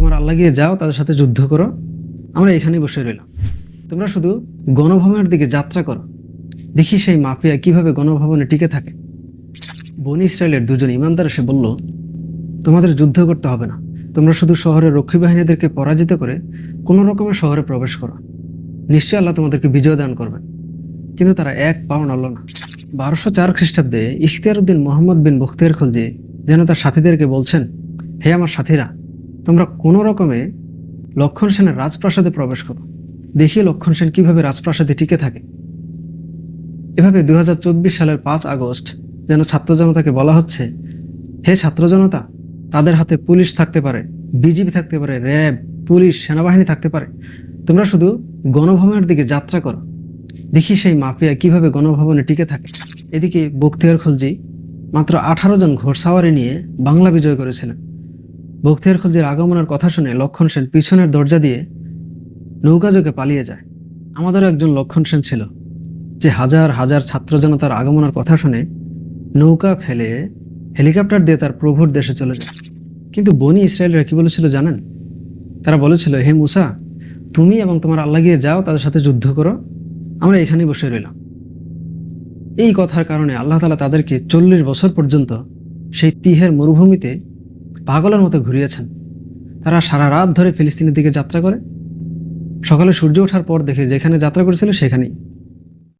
তোমার আল্লাহ গিয়ে যাও, তাদের সাথে যুদ্ধ করো। আমরা এখানেই বসে রইলাম। তোমরা শুধু গণভবনের দিকে যাত্রা করো। দেখি সেই মাফিয়া কীভাবে গণভবনে টিকে থাকে। বনি ইসরায়েলের দুজন ইমানদার এসে বলল, তোমাদের যুদ্ধ করতে হবে না। তোমরা শুধু শহরের রক্ষী বাহিনীদেরকে পরাজিত করে কোনো রকমের শহরে প্রবেশ করো। নিশ্চয়ই আল্লাহ তোমাদেরকে বিজয় দান করবেন। কিন্তু তারা এক পাও নাড়ল না। বারোশো চার খ্রিস্টাব্দে ইখতিয়ারউদ্দিন মোহাম্মদ বিন বখতিয়ার খলজি যেন তার সাথীদেরকে বলছেন, হে আমার সাথীরা তোমরা কোনো রকমে লক্ষণ সেনের রাজপ্রাসাদে প্রবেশ করো। দেখি লক্ষণ সেন কীভাবে রাজপ্রাসাদে টিকে থাকে। এভাবে দু হাজার চব্বিশ সালের পাঁচ আগস্ট যেন ছাত্র জনতাকে বলা হচ্ছে, হে ছাত্র জনতা, তাদের হাতে পুলিশ থাকতে পারে, বিজিবি থাকতে পারে, র্যাব, পুলিশ, সেনাবাহিনী থাকতে পারে। তোমরা শুধু গণভবনের দিকে যাত্রা করো। দেখি সেই মাফিয়া কীভাবে গণভবনে টিকে থাকে। এদিকে বক্তিয়ার খলজি মাত্র আঠারো জন ঘোড়সাওয়ারি নিয়ে বাংলা বিজয় করেছিলেন। বখতিয়ার খলজির আগমনের কথা শুনে লক্ষণ সেন পিছনের দরজা দিয়ে নৌকাযোগে পালিয়ে যায়। আমাদেরও একজন লক্ষণ সেন ছিল, যে হাজার হাজার ছাত্র জনতার আগমনের কথা শুনে নৌকা ফেলে হেলিকপ্টার দিয়ে তার প্রভুর দেশে চলে যায়। কিন্তু বনি ইসরায়েলরা কি বলেছিল জানেন? তারা বলেছিল, হে মুসা, তুমি এবং তোমার আল্লাহ গিয়ে যাও, তাদের সাথে যুদ্ধ করো। আমরা এখানেই বসে রইলাম। এই কথার কারণে আল্লাহ তালা তাদেরকে চল্লিশ বছর পর্যন্ত সেই তিহের মরুভূমিতে পাগলের মতো ঘুরিয়েছেন তারা সারা রাত ধরে ফিলিস্তিনের দিকে যাত্রা করে। সকালে সূর্য ওঠার পর দেখে যেখানে যাত্রা করেছিল সেখানেই।